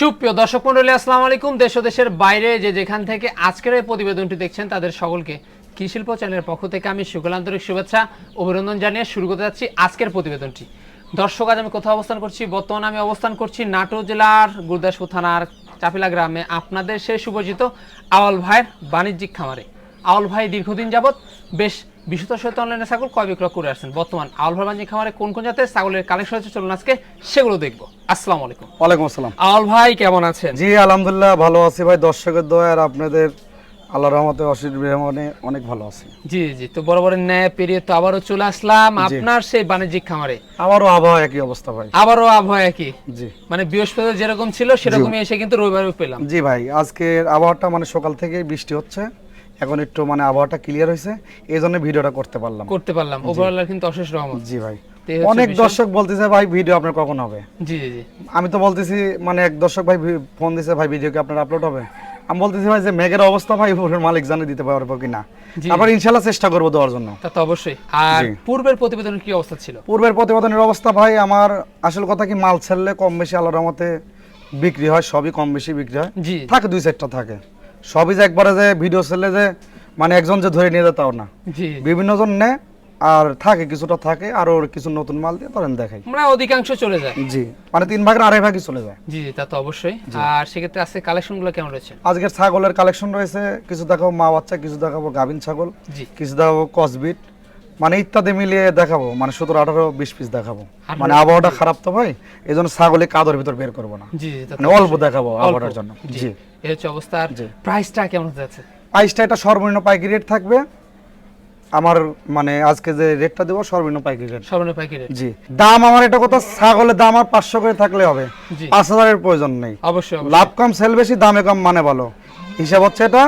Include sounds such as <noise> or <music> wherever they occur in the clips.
সুপ্রিয় দর্শক মন্ডলী, আসসালামু আলাইকুম। দেশ ও দেশের বাইরে যে যেখান থেকে আজকের এই প্রতিবেদনটি দেখছেন, তাদের সকলকে কৃষি শিল্প চ্যানেলের পক্ষ থেকে আমি শুকল আন্তরিক শুভেচ্ছা অভিনন্দন জানিয়ে শুরু করতে যাচ্ছি আজকের প্রতিবেদনটি। দর্শক, আজ আমি কোথাও অবস্থান করছি, বর্তমানে আমি অবস্থান করছি নাটোর জেলার গুরদাসপুর থানার চাপিলা গ্রামে। আপনাদের সেই সুপরিচিত আওয়াল ভাইয়ের বাণিজ্যিক খামারে। আওয়াল ভাই দীর্ঘদিন যাবত বেশ বিশুদ্ধ সহিত অনলাইনে ছাগল ক্রয় বিক্রয় করে আসছেন? বর্তমান বাণিজ্যিক খামারে কোন কোন জাতের ছাগলের কালেকশন হচ্ছে? চলুন আজকে সেগুলো দেখব। আসসালামু আলাইকুম। ওয়ালাইকুম আসসালাম। ভাই কেমন আছেন? জি আলহামদুলিল্লাহ ভালো আছি ভাই। দর্শকের দয়া আর আপনাদের আল্লাহ রহমতে অসির রহমানে অনেক ভালো আছি। জি জি তো বড় বড় ন্যায় পেরিয়ে তো আবারও চলে আসলাম। আপনার সেই বাণিজ্যিক খামারে? আমারও আবহাওয়া একই অবস্থা ভাই। আবারও আবহাওয়া একই? জি। মানে বৃহস্পতিবার যেরকম ছিল সেরকমই এসে কিন্তু রবিবারও পেলাম। জি ভাই আজকের আবহাওয়াটা মানে সকাল থেকে বৃষ্টি হচ্ছে। এখন একটু মানে আবহাওয়াটা ক্লিয়ার হয়েছে। এই জন্য ভিডিওটা করতে পারলাম। করতে পারলাম। ওভারঅল কিন্তু অশেষ রহমত। জি ভাই। অনেক দর্শক বলতেছে ভাই ভিডিও আপনার কখন হবে? জি জি আমি তো বলতেছি মানে এক দর্শক ভাই ফোন দিছে ভাই ভিডিও কি আপনার আপলোড হবে? আমি বলতেছি ভাই যে মেঘের অবস্থা ভাই ওর মালিক জানে দিতে পারব কিনা জি। তারপর ইনশাল্লাহ চেষ্টা করব দেওয়ার জন্য। তা তো অবশ্যই। আর পূর্বের প্রতিবেদনের কি অবস্থা ছিল? পূর্বের প্রতিবেদনের অবস্থা ভাই আমার আসল কথা কি মাল ছাড়লে কম বেশি আল্লাহর রহমতে বিক্রি হয় সবই কম বেশি বিক্রি হয়। থাকে দুই চারটা থাকে। সবই যে একবারে যে ভিডিও ছেলে যে মানে একজন যে ধরে নিয়ে যায় তাও না। বিভিন্ন জন নেয় আর থাকে কিছুটা থাকে আর ওর কিছু নতুন মাল দিয়ে ধরেন দেখাই। আমরা অধিকাংশ চলে যায়। জি মানে তিন ভাগের আড়াই ভাগই চলে যায়। জি জি তা তো অবশ্যই। আর সেক্ষেত্রে আজকে কালেকশনগুলো কেমন রয়েছে? আজকের ছাগলের কালেকশন রয়েছে কিছু দেখাবো মা বাচ্চা কিছু দেখাবো গাভিন ছাগল কিছু দেখাবো কসবিট মানে ইত্যাদি মিলিয়ে দেখাবো। মানে সতেরো আঠারো বিশ পিস দেখাবো। মানে আবহাওয়াটা খারাপ তো ভাই? এই জন্য ছাগলে কাদর ভিতর বের করব না। জি মানে অল্প দেখাবো আবহাওয়ার জন্য। জি এই হচ্ছে অবস্থা। আর প্রাইসটা কেমন হতে যাচ্ছে? প্রাইসটা এটা সর্বনিম্ন পাইকারি রেট থাকবে। আমার মানে আজকে যে রেটটা দেবো সর্বনিম্ন পাইকারি রেট সর্বনিম্ন পাইকারি rate? জি। দাম আমার এটা কথা ছাগলের দাম আর পাঁচশো করে থাকলে হবে। পাঁচ হাজারের প্রয়োজন নেই। অবশ্যই। লাভ কম সেল বেশি দামে কম মানে ভালো হিসাব হচ্ছে এটা।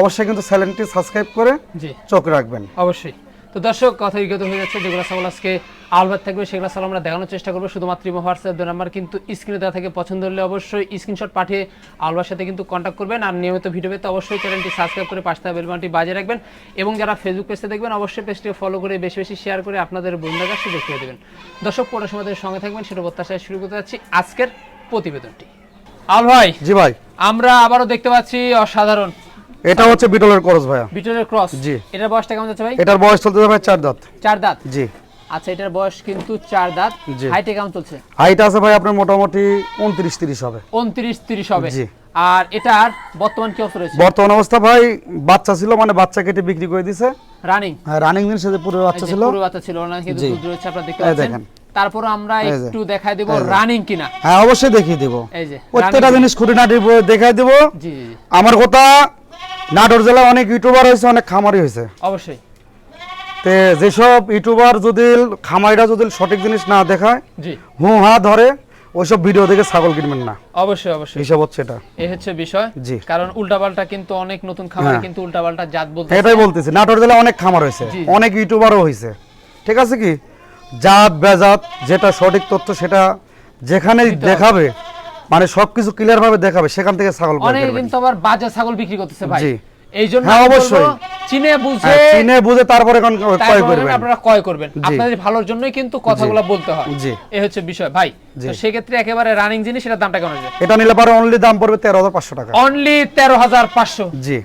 অবশ্যই কিন্তু চ্যানেলটি সাবস্ক্রাইব করে চোখ রাখবেন। অবশ্যই। তো দর্শক কথা বিগত হয়ে যাচ্ছে যেগুলো সাবল আজকে আলবাদ থাকবে সেগুলো সাল আমরা দেখানোর চেষ্টা করব। শুধুমাত্র হোয়াটসঅ্যাপ নাম্বার কিন্তু স্ক্রিনে দেওয়া থেকে পছন্দ হলে অবশ্যই স্ক্রিনশট পাঠিয়ে আলবার সাথে কিন্তু কন্ট্যাক্ট করবেন। আর নিয়মিত ভিডিও পেতে অবশ্যই চ্যানেলটি সাবস্ক্রাইব করে পাশে বেল বাটনটি বাজিয়ে রাখবেন। এবং যারা ফেসবুক পেজে দেখবেন অবশ্যই পেজটি ফলো করে বেশি বেশি শেয়ার করে আপনাদের বন্ধুদের কাছে দেখিয়ে দেবেন। দর্শক পুরো সময় সঙ্গে থাকবেন সেটা প্রত্যাশায় শুরু করতে যাচ্ছি আজকের প্রতিবেদনটি। আল ভাই জি ভাই। আমরা আবারও দেখতে পাচ্ছি অসাধারণ এটা হচ্ছে বিটলের করস ভাইয়া। বিটলের ক্রস? জি। এটার বয়সটা কেমন যাচ্ছে ভাই? এটার বয়স চলতে ভাই চার দাঁত। চার দাঁত? জি। আচ্ছা এটার বয়স কিন্তু চার দাঁত। হাইটে কেমন চলছে? হাইট আছে ভাই আপনার মোটামুটি উনত্রিশ তিরিশ হবে। উনত্রিশ তিরিশ হবে। জি। আর এটার বর্তমান কি অবস্থা রয়েছে? বর্তমান অবস্থা ভাই বাচ্চা ছিল মানে বাচ্চা কেটে বিক্রি করে দিছে। রানিং হ্যাঁ রানিং দিন সে যে পুরো বাচ্চা ছিল। পুরো বাচ্চা ছিল না কিন্তু দুধ রয়েছে আপনারা দেখতে পাচ্ছেন। দেখেন। তারপর আমরা একটু দেখাই দেব রানিং কিনা। হ্যাঁ অবশ্যই দেখিয়ে দেবো। এই যে প্রত্যেকটা জিনিস খুঁটিনাটি দেখাই দেবো। জি, আমার কথা নাটোর জেলায় অনেক ইউটিউবার হয়েছে অনেক খামারি হয়েছে। অবশ্যই। তে যেসব ইউটিউবার যদি খামারিরা যদি সঠিক জিনিস না দেখায় জি। হু হা ধরে ওইসব ভিডিও দেখে ছাগল কিনবেন না। অবশ্যই অবশ্যই। হিসাব হচ্ছে এটা। এই হচ্ছে বিষয়। জি। কারণ উল্টাপাল্টা কিন্তু অনেক নতুন খামারে হ্যাঁ। কিন্তু উল্টাপাল্টা জাত বলতে এটাই বলতেছি নাটোর জেলায় অনেক খামার হয়েছে। অনেক ইউটিউবারও হয়েছে। ঠিক আছে কি? জাত বেজাত যেটা সঠিক তথ্য সেটা যেখানে দেখাবে মানে সবকিছু ক্লিয়ার ভাবে দেখাবে সেখান থেকে ছাগল ক্রয় অনেক করবেন। কিন্তু আবার বাজে ছাগল বিক্রি করতেছে ভাই। এই জন্য হ্যাঁ, অবশ্যই। চিনে বুঝে হ্যাঁ, চিনে বুঝে তারপরে ক্রয় তারপরে করবেন। আপনারা ক্রয় করবেন। আপনাদের ভালোর জন্যই কিন্তু কথাগুলো বলতে হয়। জি। এই হচ্ছে বিষয়। ভাই। তো সেক্ষেত্রে একেবারে রানিং জিনিস এটার দামটা কেমন আছে এটা নিলে পারে অনলি দাম পড়বে তেরো হাজার পাঁচশো টাকা। অনলি তেরো হাজার পাঁচশো। জি।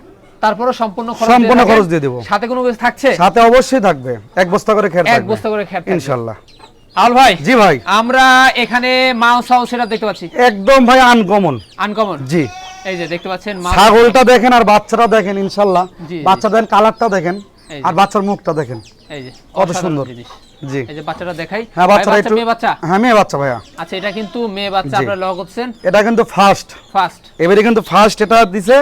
তারপরে সম্পূর্ণ খরচ সম্পূর্ণ খরচ দিয়ে দেবো। সাথে কোনো কিছু থাকছে? সাথে অবশ্যই থাকবে। এক বস্তা করে খেয়ে এক বস্তা করে খেট ইনশাল্লাহ। আল ভাই জি ভাই। আমরা এখানে মাউস হাউস সেটা দেখতে পাচ্ছি। একদম ভাই আনকমন আনকমন জি। এই যে দেখতে পাচ্ছেন ছাগলটা দেখেন আর বাচ্চাটা দেখেন ইনশাল্লাহ। জি, জি। বাচ্চা দেখেন কালারটা দেখেন আর বাচ্চার মুখটা দেখেন। এই যে কত সুন্দর। জি। এই যে বাচ্চাটা দেখাই। হ্যাঁ ভাই, বাচ্চা, একটু মেয়ে বাচ্চা? হ্যাঁ মেয়ে বাচ্চা ভাইয়া। আচ্ছা এটা কিন্তু মেয়ে বাচ্চা আপনারা লগ করছেন। এটা কিন্তু ফার্স্ট ফার্স্ট এবারে কিন্তু ফার্স্ট এটা দিছে।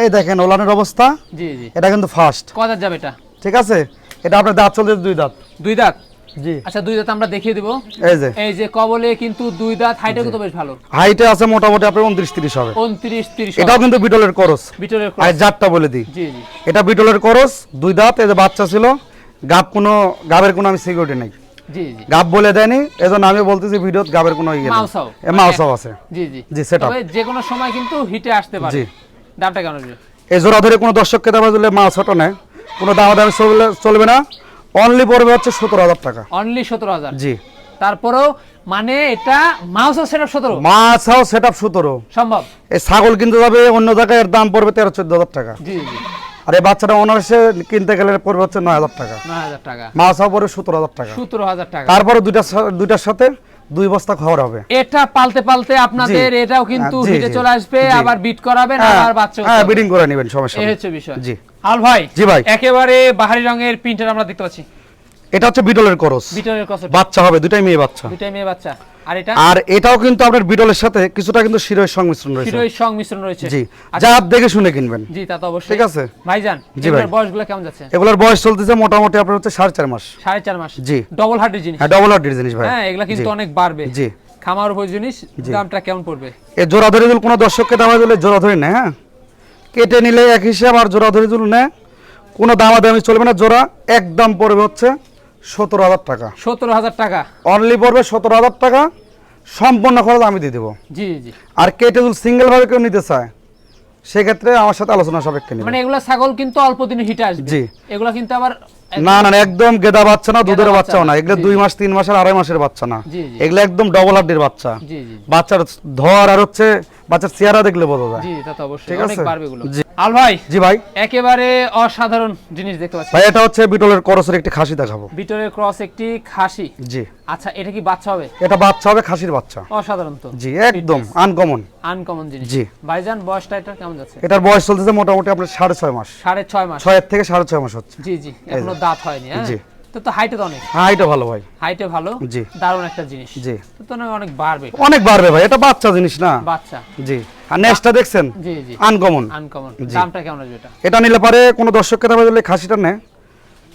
এই দেখেন ওলানের অবস্থা। জি জি। এটা কিন্তু ফার্স্ট কদার যাবে এটা? ঠিক আছে? এটা আপনার দাঁত চলছে দুই দাঁত। দুই দাঁত? জি। আচ্ছা দুই দাঁত আমরা দেখিয়ে দিব। এই যে। এই যে কবলে কিন্তু দুই দাঁত হাইটে কত বেশ ভালো? হাইটে আছে মোটামুটি আপনার উনত্রিশ তিরিশ হবে। উনত্রিশ তিরিশ এটাও কিন্তু বিটলের করস। ভিতরের আর জাতটা বলে দিই। জি জি। এটা বিটলের করস দুই দাঁত এই যে বাচ্চা ছিল। গাব কোনো গাবের কোনো আমি সিকিউরিটি নেই। জি জি। গাব বলে দেয়নি এজন্য আমি বলতেছি ভিডিওত গাবের কোনো ইয়ে। মাউসাও। মাউসাও আছে। জি জি। জি, setup। যে কোনো সময় কিন্তু হিটে আসতে পারে। জি। দামটা কেমন এই জোড়া ধরে কোনো দর্শককে দেওয়া দিলে নেয় কোনো দামা দামি চলবে চলবে না। অনলি পড়বে হচ্ছে সতেরো হাজার টাকা। অনলি সতেরো হাজার। জি। তারপরেও মানে এটা মাউস সেটআপ সতেরো। মাছাও সেট আপ সতেরো। সম্ভব। এই ছাগল কিনতে যাবে অন্য জায়গায় এর দাম পড়বে তেরো চোদ্দ হাজার টাকা। জি জি আর এই বাচ্চাটা অনার্সে কিনতে গেলে পড়বে হচ্ছে নয় হাজার টাকা। নয় হাজার টাকা। মাছাও পড়বে সতেরো হাজার টাকা। সতেরো হাজার টাকা। তারপরে দুইটা দুইটার সাথে দুই বস্তা খাওয়ার হবে। এটা পালতে পালতে আপনাদের এটাও কিন্তু হ্যাঁ, হিটে চলে আসবে আবার বিট করাবেন হ্যাঁ, আবার বাচ্চা হ্যাঁ বিডিং করে নেবেন সমস্যা এই হচ্ছে বিষয়। জি। আল ভাই জি ভাই। একেবারে বাহারি রঙের প্রিন্টার আমরা দেখতে পাচ্ছি। এটা হচ্ছে বিটলের করস। বিটলের কসট বাচ্চা হবে দুটাই মেয়ে বাচ্চা। দুটাই মেয়ে বাচ্চা। আর এটা? আর এটাও কিন্তু আপনার বিটলের সাথে কিছুটা কিন্তু শিরোয়ের সংমিশ্রণ রয়েছে। হিরোই সংমিশ্রণ রয়েছে। জি। আচ্ছা, যা দেখে শুনে কিনবেন। জি তা তো অবশ্যই। ঠিক আছে। ভাইজান এগুলোর বয়সগুলো কেমন যাচ্ছে? এগুলোর বয়স চলতেছে মোটামুটি আপনার হচ্ছে সাড়ে চার মাস। সাড়ে চার মাস। জি। ডবল হার্টের জিনিস। হ্যাঁ ডবল হার্ডের জিনিস ভাই। হ্যাঁ এগুলা কিন্তু অনেক বাড়বে। জি। খামার উপর জিনিস। দামটা কেমন পড়বে? এই জোড়া ধরে দিল কোনো দর্শককে দামা দিলে জোড়া ধরে নেয় হ্যাঁ? কেটে নিলে এক হিসাব আর জোড়া ধরে দিল নেয় কোনো দামাদামি চলবে না জোড়া একদম পড়বে হচ্ছে সতেরো হাজার টাকা। সতেরো হাজার টাকা। অনলি পড়বে সতেরো হাজার টাকা সম্পূর্ণ খরচ আমি দিয়ে দেবো। জি জি আর কেটে যদি সিঙ্গেল ভাবে কেউ নিতে চায় সেক্ষেত্রে আমার সাথে আলোচনা সাপেক্ষে নেবে। মানে এগুলা ছাগল কিন্তু অল্প দিনে হিটে আসবে। জি। এগুলা কিন্তু আবার না না একদম গেদা বাচ্চা না দুধের বাচ্চাও না। এগুলো দুই মাস তিন মাসের আড়াই মাসের বাচ্চা না। এগুলো একদম ডবল হাড্ডির বাচ্চা বাচ্চার ধর আর হচ্ছে বাচ্চার চেহারা দেখলে বোঝা যায়। জি তা তো অবশ্যই। ঠিক আছে? আল ভাই জি ভাই। একেবারে অসাধারণ জিনিস দেখতে পাচ্ছি। ভাই এটা হচ্ছে বিটলের করসের একটি খাসি দেখাবো। বিটরের ক্রস একটি খাসি? জি। আচ্ছা এটা কি বাচ্চা হবে? এটা বাচ্চা হবে খাসির বাচ্চা। অসাধারণ তো। জি একদম আনকমন আনকমন জিনিস। জি। ভাইজান বয়সটা এটা কেমন যাচ্ছে? এটার বয়স চলতেছে মোটামুটি আপনার সাড়ে ছয় মাস। সাড়ে ছয় মাস। ছয়ের থেকে সাড়ে ছয় মাস হচ্ছে। জি জি এখনও দাঁত হয়নি হ্যাঁ? জি। তো হাইটে তো অনেক। এটা ভালো ভাই। হাইটে ভালো? জি। দারুণ একটা জিনিস। জি। তো তো অনেক বাড়বে। অনেক বাড়বে ভাই এটা বাচ্চা জিনিস না। বাচ্চা। জি। আর নেক্সটটা দেখছেন? জি জি। আনকমন আনকমন দামটা কেমন আসবে এটা? এটা নিলে পারে কোনো দর্শককে দামে দিলে খাসিটা নেয়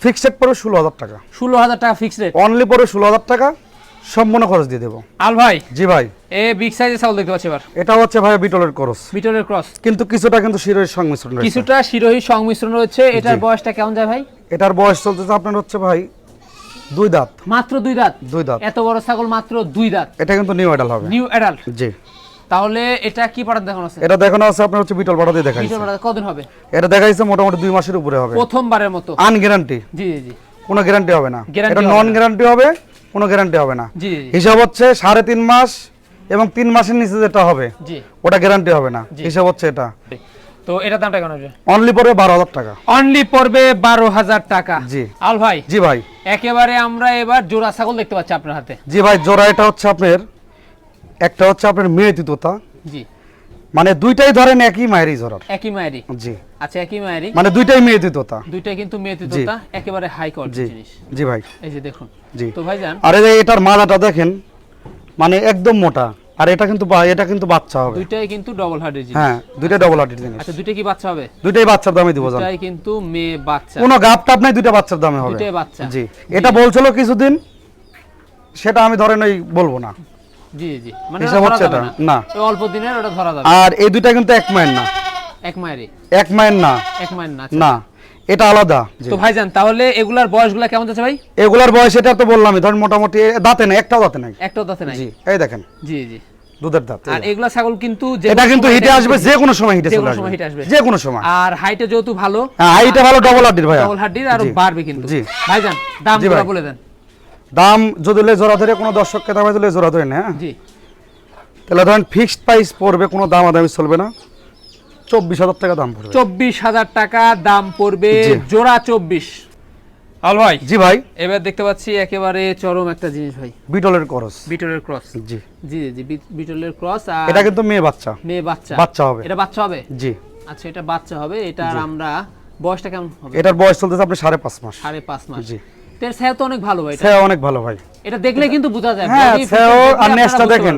ফিক্সড পড়বে ষোলো হাজার টাকা। ষোলো হাজার টাকা ফিক্সড রেট অনলি পড়বে ষোলো হাজার টাকা। সম্পূর্ণ খরচ দিয়ে দেবো। আল ভাই। জি ভাই। এ বিগ সাইজের ছাগল দেখতে পাচ্ছি এবার। এটা হচ্ছে ভাই বিটলের খরচ বিটলের ক্রস। কিন্তু কিছুটা কিন্তু শিরোয়ের সংমিশ্রণ রয়েছে। কিছুটা শিরোহী সংমিশ্রণ রয়েছে। এটার বয়সটা কেমন যায় ভাই? এটার বয়স চলতেছে আপনার হচ্ছে ভাই দুই দাঁত। মাত্র দুই দাঁত? দুই দাঁত। এত বড় ছাগল মাত্র দুই দাঁত। এটা কিন্তু নিউ আইডাল হবে। নিউ অ্যাডাল্ট জি। তাহলে এটা কি পাঠান দেখানো আছে? এটা দেখানো আছে আপনার হচ্ছে বিটল পাটা দিয়ে দেখাইছে। বিটল পাঠা কদিন হবে? এটা দেখাইছে মোটামুটি দুই মাসের উপরে হবে। প্রথমবারের মতো। আন গ্যারান্টি জি জি। কোনো গ্যারান্টি হবে না। এটা নন গ্যারান্টি হবে কোনো গ্যারান্টি হবে না। হিসাব হচ্ছে সাড়ে তিন মাস এবং তিন মাসের নিচে যেটা হবে জি। ওটা গ্যারান্টি হবে না। হিসাব হচ্ছে এটা। তো এটার দামটা হবে? অনলি পড়বে বারো হাজার টাকা। অনলি পড়বে বারো হাজার টাকা। জি। আল ভাই জি ভাই। একেবারে আমরা এবার জোড়া ছাগল দেখতে পাচ্ছি আপনার হাতে। জি ভাই জোড়া এটা হচ্ছে আপনার একটা হচ্ছে আপনার মেয়েতি তোতা। জি। মানে দুইটাই ধরেন একই মায়েরই জোড়ার। একই মায়েরই। জি। আচ্ছা একই মায়েরই। মানে দুইটাই মেয়েতি তোতা। দুইটাই কিন্তু মেয়েতি। তোতা একেবারে হাই কোয়ালিটি জিনিস। জি ভাই। এই যে দেখুন। জি। তো ভাইজান আর এটার মালাটা দেখেন মানে একদম মোটা। আর এটা কিন্তু এটা কিন্তু বাচ্চা হবে। দুইটাই কিন্তু ডবল হার্টের জিনিস। হ্যাঁ দুইটা ডবল হার্টের জিনিস। আচ্ছা দুইটা কি বাচ্চা হবে? দুইটাই বাচ্চার দামে দিব জান। দুইটাই কিন্তু মেয়ে বাচ্চা। কোনো গাপ টাপ নাই দুইটা বাচ্চার দামে হবে। দুইটাই বাচ্চা। জি। এটা বলছিল কিছুদিন সেটা আমি ধরেন ওই বলব না। জি জি। মানে হিসাব হচ্ছে এটা। না। না। অল্প দিনের ওটা ধরা যাবে। আর এই দুইটা কিন্তু এক মায়ের না। এক মায়েরই। এক মায়ের না। এক মায়ের না আচ্ছা। না। এটা আলাদা। তো ভাইজান তাহলে এগুলার বয়সগুলা কেমন যাচ্ছে ভাই? এগুলার বয়স এটা তো বললামই ধরেন মোটামুটি দাঁতে নাই একটাও দাঁতে নাই। একটাও দাঁতে নাই? জি এই দেখেন। জি জি। দুধের দাঁত আর। এগুলা ছাগল কিন্তু এটা কিন্তু হিটে আসবে যে কোনো সময় হিটে চলে হিটে আসবে। যে কোনো সময়। আর হাইটে যেহেতু ভালো হ্যাঁ হাইটে ভালো ডবল হাড্ডির ভাইয়া। ডবল হাড্ডির আরও। বাড়বে কিন্তু। জি। ভাইজান দাম বলে দেন। দাম যদি লে জোড়া ধরে কোনো দর্শককে দামে দিলে জোড়া ধরে না হ্যাঁ? জি। তাহলে ধরেন ফিক্সড প্রাইস পড়বে কোনো দামাদামি চলবে না। চব্বিশ হাজার টাকা দাম পড়বে। চব্বিশ হাজার টাকা দাম পড়বে জোড়া চব্বিশ। আল ভাই। জি ভাই। এবার দেখতে পাচ্ছি একেবারে চরম একটা জিনিস ভাই। বিটলের করস বিটলের ক্রস জি। জি জি, বিটলের ক্রস আর এটা কিন্তু মেয়ে বাচ্চা। মেয়ে বাচ্চা। বাচ্চা হবে। এটা বাচ্চা হবে? জি। আচ্ছা এটা বাচ্চা হবে। এটার আমরা বয়সটা কেমন হবে? এটার বয়স চলতেছে আপনি সাড়ে পাঁচ মাস। সাড়ে পাঁচ মাস। জি। এর ছায়া তো অনেক ভালো ভাই এটা। সে অনেক ভালো ভাই। এটা দেখলে কিন্তু বোঝা যায়। হ্যাঁ, দেখলে আর বুঝতে দেখেন।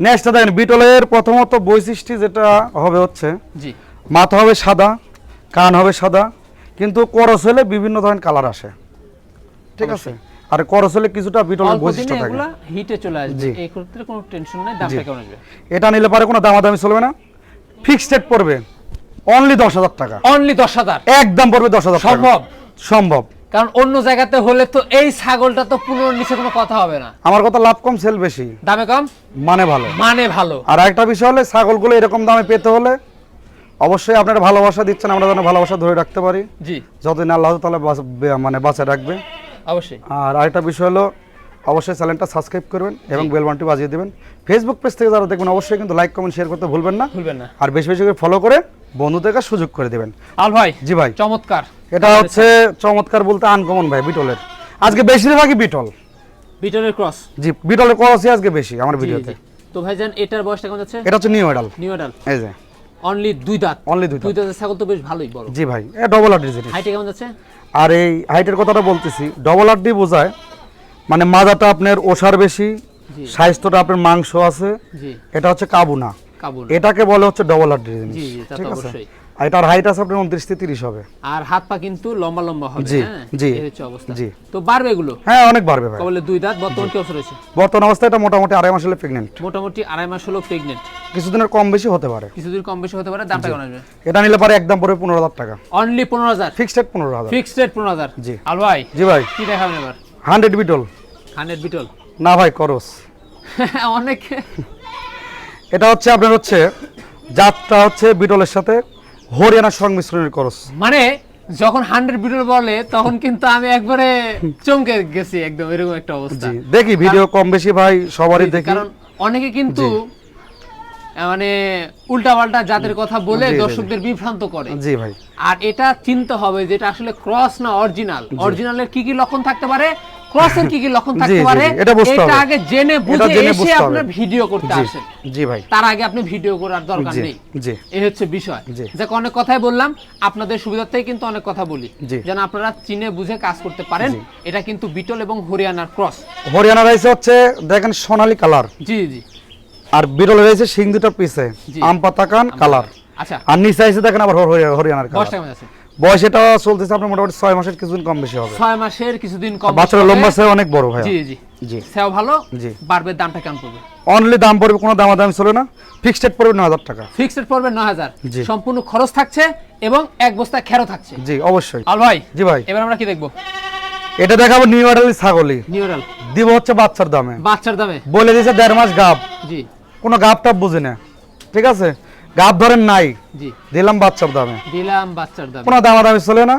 নেক্সটটা দেখেন বিটলের প্রথমত বৈশিষ্ট্য যেটা হবে হচ্ছে জি। মাথা হবে সাদা কান হবে সাদা কিন্তু করস হলে বিভিন্ন ধরনের কালার আসে। ঠিক আছে? আর করস হলে কিছুটা বিটলের বৈশিষ্ট্য থাকে। এগুলা হিটে চলে আসবে। এই ক্ষেত্রে কোনো টেনশন নাই দামটা কেমন আসবে? এটা নিলে পারে কোনো দামাদামি চলবে না। ফিক্সড রেট পড়বে। অনলি দশ হাজার টাকা। অনলি দশ হাজার? একদম পড়বে দশ হাজার টাকা। সম্ভব? সম্ভব। কারণ অন্য জায়গাতে হলে তো এই ছাগলটা তো পুরোর নিচে কোনো কথা হবে না। আমার কথা লাভ কম সেল বেশি। দামে কম? মানে ভালো। মানে ভালো। আর একটা বিষয় হলে ছাগলগুলো এরকম দামে পেতে হলে অবশ্যই আপনারা ভালোবাসা দিচ্ছেন আমরা যেন ভালোবাসা ধরে রাখতে পারি। জি। যতদিন আল্লাহ তাহলে মানে বাঁচা রাখবে। অবশ্যই। আর আরেকটা বিষয় হলো অবশ্যই চ্যানেলটা সাবস্ক্রাইব করবেন এবং বেল বাটনটি বাজিয়ে দেবেন। ফেসবুক পেজ থেকে যারা দেখবেন অবশ্যই কিন্তু লাইক কমেন্ট শেয়ার করতে ভুলবেন না। ভুলবেন না। আর বেশি বেশি করে ফলো করে বন্ধুদেরকে সুযোগ করে দেবেন। আল ভাই জি ভাই। চমৎকার। এটা হচ্ছে চমৎকার বলতে আনকমন ভাই বিটলের। আজকে বেশিরভাগই বিটল? বিটলের ক্রস। জি বিটলের কলসই আজকে বেশি আমার ভিডিওতে। তো ভাইজান এটার বয়সটা কেমন যাচ্ছে? এটা হচ্ছে নিউ মেডাল নিউ এডাল এই যে। অনলি দুই দাঁত। অনলি দুইটা দুই দাঁতের ছাগল তো বেশ ভালোই বড়। জি ভাই এ ডবল আড্ডি জিনিস। হাইটে কেমন যাচ্ছে? আর এই হাইটের কথাটা বলতেছি ডবল ডি বোঝায় মানে মাজাটা আপনার ওষার বেশি। স্বাস্থ্যটা আপনার মাংস আছে জি। এটা হচ্ছে কাবুনা। এটাকে বলে হচ্ছে ডবল তা তো ঠিক আছে? অবশ্যই। আর এটার হাইট আছে আপনার উনত্রিশ থেকে তিরিশ হবে। আর হাত পা কিন্তু লম্বা লম্বা হবে জি, হ্যাঁ? জি, এই হচ্ছে অবস্থা। জি। তো বাড়বে এগুলো? হ্যাঁ অনেক বাড়বে ভাই। কবলে দুই দাঁত বর্তমান কি অবস্থা রয়েছে? বর্তমান অবস্থায় এটা মোটামুটি আড়াই মাস হলে প্রেগনেন্ট মোটামুটি আড়াই মাস হলো প্রেগনেন্ট কিছুদিনের কম বেশি হতে পারে। কিছুদিন কম বেশি হতে পারে দামটা কেমন আসবে? এটা নিলে পারে একদম পরে পনেরো হাজার টাকা। অনলি পনেরো হাজার? ফিক্সড রেট পনেরো হাজার। ফিক্সড রেট পনেরো হাজার? জি। আল ভাই জি ভাই। কি দেখাবেন এবার? Hundred beetle. Hundred beetle? না ভাই করস। <laughs> অনেক। এটা হচ্ছে আপনার হচ্ছে জাতটা হচ্ছে বিটলের সাথে হরিয়ানার সংমিশ্রণের করস। মানে যখন হান্ড্রেড বিটল বলে তখন কিন্তু আমি একবারে চমকে গেছি একদম এরকম একটা অবস্থা। দেখি ভিডিও কম বেশি ভাই সবারই দেখি। কারণ অনেকে কিন্তু মানে উল্টা পাল্টা জাতের কথা বলে। দর্শকদের বিভ্রান্ত করে। জি ভাই। আর এটা চিনতে হবে যে এটা আসলে ক্রস না অরিজিনাল অরিজিনালের কি কি লক্ষণ থাকতে পারে? ক্রসের কি কি লক্ষণ থাকতে পারে? এটা আগে জেনে বুঝে এসে। আপনার ভিডিও করতে আসেন। জি ভাই। তার আগে আপনি ভিডিও করার দরকার নেই। জি। এই হচ্ছে বিষয়। যাকে অনেক কথাই বললাম আপনাদের সুবিধার্থেই কিন্তু অনেক কথা বলি। যেন আপনারা চিনে বুঝে কাজ করতে পারেন। এটা কিন্তু বিটল এবং হরিয়ানার ক্রস। হরিয়ানা রাইস হচ্ছে দেখেন সোনালী কালার। জি জি। আর বিরল রয়েছে সিং দুটার পিছে জি। আম পাতা কান কালার। আচ্ছা। আর নিচে আছে দেখেন আবার হরিয়ানার কালার। বয়স এটা চলতেছে আপনার মোটামুটি ছয় মাসের কিছুদিন কম বেশি হবে। ছয় মাসের কিছুদিন কম বাচ্চারা লম্বা হবে। সে অনেক বড় ভাই জি জি। জি। সেও ভালো জি। দামটা কেমন পড়বে? অনলি দাম পড়বে কোনো দামাদামি চলে না। ফিক্সড রেট পড়বে টাকা। ফিক্সড পড়বে। সম্পূর্ণ খরচ থাকছে এবং এক বস্তা খেরো থাকছে। জি অবশ্যই। আল ভাই জি ভাই। এবার আমরা কি দেখব? এটা দেখাবো নিউ ছাগলি নিউরাল দিব হচ্ছে বাচ্চার দামে। বাচ্চার দামে। বলে দিয়েছে দেড় মাস গাব। জি। কোনো গাব টাপ বুঝি না। ঠিক আছে? গাব ধরেন নাই জি। দিলাম বাচ্চার দামে। দিলাম বাচ্চার দামে। কোনো দামাদামি চলে না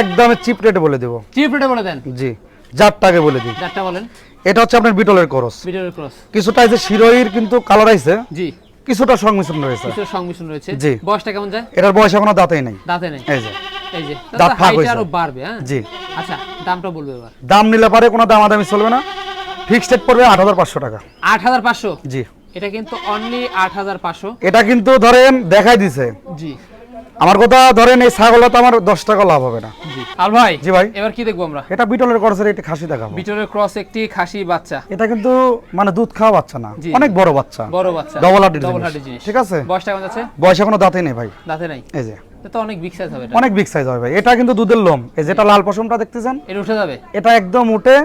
একদমে চিপ রেটে বলে দেবো। চিপ রেটে বলে দেন? জি যারটাকে বলে দিই। যারটা বলেন। এটা হচ্ছে আপনার বিটলের করস। ভিডিওর ক্রস। কিছুটা আছে শিরোহির কিন্তু কালার আইছে জি। কিছুটা সংমিশ্রণ রয়েছে। কিছু সংমিশ্রণ রয়েছে। জি। বয়সটা কেমন যায়? এটার বয়স এখনও দাঁতেই নেই। দাঁতে নেই? এই যে। এই যে। দাঁত ফাঁক হাইট হয়েছে। আরও বাড়বে হ্যাঁ? জি। আচ্ছা দামটা বলবে এবার। দাম নিলে পারে কোনো দামাদামি চলবে না। ফিক্সড রেট পড়বে আট হাজার পাঁচশো টাকা। আট হাজার পাঁচশো? জি। এটা কিন্তু অনলি আট হাজার পাঁচশো। এটা কিন্তু ধরেন দেখাই দিছে। জি। আমার কথা ধরেন এই তো আমার দশ টাকা লাভ হবে না। জি। আর ভাই জি ভাই। এবার কি দেখব আমরা? এটা বিটলের করসের একটি খাসি দেখাবো। বিটলের ক্রস একটি খাসি বাচ্চা। এটা কিন্তু মানে দুধ খাওয়া বাচ্চা না। অনেক বড় বাচ্চা। বড় বাচ্চা। ডবল হার্টের ডবল জিনিস। জিনিস। ঠিক আছে? বয়সটা কেমন আছে বয়স এখনও দাঁতেই নেই ভাই। দাঁতে নাই? এই যে। এটা অনেক বিগ সাইজ হবে এটা। অনেক বিগ সাইজ হবে ভাই। এটা কিন্তু দুধের লোম। এই যেটা লাল পশমটা দেখতেছেন? এটা উঠে যাবে? এটা একদম উঠে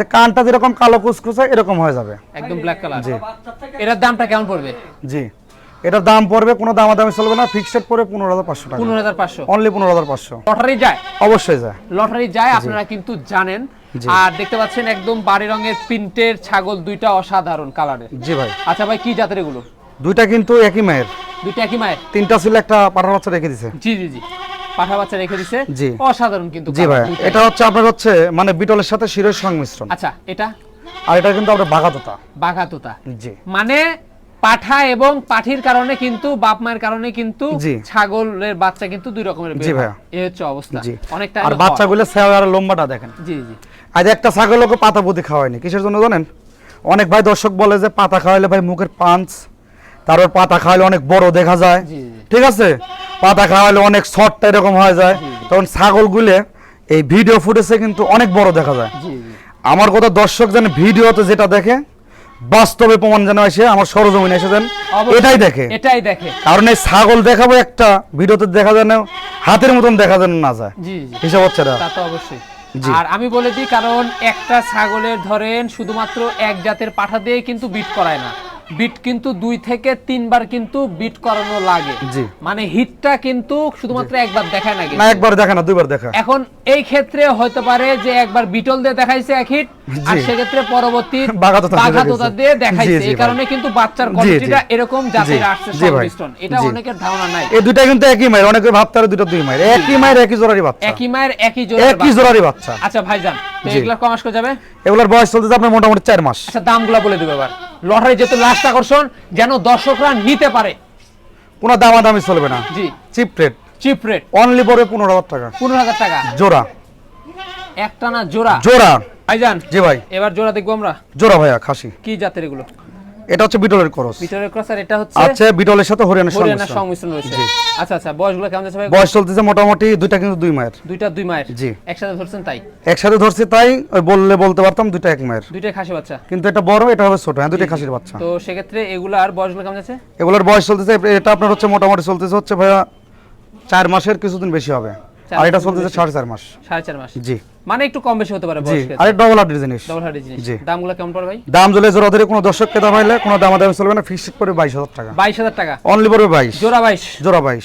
যে কানটা যেরকম কালো কুচকুচে এরকম হয়ে যাবে। একদম ব্ল্যাক কালার জি। এটার দামটা কেমন পড়বে? জি। এটার দাম পড়বে কোনো দামাদামি চলবে না ফিক্সড পড়বে পনেরো হাজার পাঁচশো টাকা। পনেরো হাজার পাঁচশো। অনলি পনেরো হাজার পাঁচশো। লটারি যায়? অবশ্যই যায়। লটারি যায় আপনারা কিন্তু জানেন। আর দেখতে পাচ্ছেন একদম বাড়ি রঙের প্রিন্টের ছাগল দুইটা অসাধারণ কালারের জি ভাই। আচ্ছা ভাই কি জাতের এগুলো? দুইটা কিন্তু একই মায়ের। দুইটা একই মায়ের? তিনটা ছিল একটা পাঠার বাচ্চা রেখে দিছে। জি জি জি। পাঠা বাচ্চা রেখে দিছে। জি। অসাধারণ কিন্তু জি ভাই এটা হচ্ছে আপনার হচ্ছে মানে বিটলের সাথে শিরোর সংমিশ্রণ। আচ্ছা এটা? আর এটা কিন্তু বাঘাতোতা। বাঘাতোতা। জি। মানে পাঠা এবং পাঠির কারণে কিন্তু বাপ মায়ের কারণে কিন্তু ছাগলের বাচ্চা কিন্তু দুই রকমের জি। এই হচ্ছে অবস্থা। অনেকটা আর বাচ্চাগুলো আর লম্বাটা দেখেন। জি জি। আজ একটা ছাগলকে পাতা পুঁতি খাওয়ায়নি। কিসের জন্য জানেন? অনেক ভাই দর্শক বলে যে পাতা খাওয়াইলে ভাই মুখের পাঞ্চ তারপর পাতা খাওয়াইলে অনেক বড় দেখা যায়। ঠিক আছে? পাতা খাওয়াইলে অনেক শর্টটা এরকম হয়ে যায়। তখন ছাগলগুলো এই ভিডিও ফুটেজে কিন্তু অনেক বড় দেখা যায়। আমার কথা দর্শক যেন ভিডিওতে যেটা দেখে বাস্তবে প্রমাণ যেন এসে আমার সরজমিনে এসে যেন এটাই দেখে। এটাই দেখে। কারণ এই ছাগল দেখাবো একটা ভিডিওতে দেখা যেন হাতের মতন দেখা যেন না যায়। হিসাব হচ্ছে না। তা তো অবশ্যই। আর আমি বলে দিই কারণ একটা ছাগলের ধরেন শুধুমাত্র এক জাতের পাঠা দিয়ে কিন্তু বিট করায় না। বিট কিন্তু দুই থেকে তিনবার কিন্তু বিট করানো লাগে। মানে হিটটা কিন্তু শুধুমাত্র একবার দেখায় না না একবার দেখা না দুইবার দেখা এখন এই ক্ষেত্রে হতে পারে যে একবার বিটল দিয়ে দেখাইছে এক হিট আর। সেক্ষেত্রে পরবর্তী <laughs> বাঘাতোতা দিয়ে দেখাইছে। এই কারণে কিন্তু বাচ্চার কোয়ালিটিটা এরকম জাতের আসছে। সংমিশ্রণ। এটা অনেকের ধারণা নাই। এই দুইটা কিন্তু একই মায়ের অনেকে ভাবতে পারে দুটো দুই মায়ের। একই মায়ের একই জোড়ারই বাচ্চা। একই মায়ের একই জোড়ার একই। জোড়ারই বাচ্চা। আচ্ছা ভাইজান তো। এগুলা কমাস করে যাবে? এগুলার বয়স চলতেছে আপনার মোটামুটি চার মাস। আচ্ছা দামগুলা বলে দেবে এবার। লটারি যেহেতু লাস্ট আকর্ষণ যেন দর্শকরা নিতে পারে। কোনো দামা দামি চলবে না। জি। Cheap rate cheap rate only পড়বে পনেরো হাজার টাকা। পনেরো হাজার টাকা। জোড়া। একটানা জোড়া। জোড়া। ভাইজান জি ভাই। এবার জোড়া দেখব আমরা। জোড়া ভাইয়া খাসি। কি জাতের এগুলো? এটা হচ্ছে বিটলের করস। ভিতরের ক্রস আর এটা হচ্ছে আছে বিটলের সাথে হরিয়ানার হরিয়ানার সংমিশ্রণ সংমিশ্রণ রয়েছে। জি। আচ্ছা আচ্ছা বয়সগুলো কেমন যাচ্ছে ভাই? বয়স চলতেছে মোটামুটি দুইটা কিন্তু দুই মায়ের। দুইটা দুই মায়ের। জি। একসাথে ধরছেন তাই? একসাথে ধরছে তাই ওই বললে বলতে পারতাম দুইটা এক মায়ের। দুইটাই খাসি বাচ্চা। কিন্তু এটা বড় এটা হবে ছোট হ্যাঁ দুইটা খাসির বাচ্চা। তো সেক্ষেত্রে এগুলার বয়সগুলো কেমন যাচ্ছে? এগুলোর বয়স চলতেছে এটা আপনার হচ্ছে মোটামুটি চলতেছে হচ্ছে ভাইয়া চার মাসের কিছুদিন বেশি হবে। আর এটা চলতেছে। সাড়ে চার মাস। সাড়ে চার মাস। জি। মানে একটু কম বেশি হতে পারে আর ডবল হার্ডের জিনিস। ডবল হার্ডের জিনিস। জি। দামগুলো কেমন পড়ে ভাই? দাম জলে জোড়া ধরে কোনো দর্শককে দাম হইলে কোনো দাম দাম চলবে না ফিক্সড করে বাইশ হাজার টাকা। বাইশ হাজার টাকা। অনলি পড়বে বাইশ। জোড়া বাইশ। জোড়া বাইশ।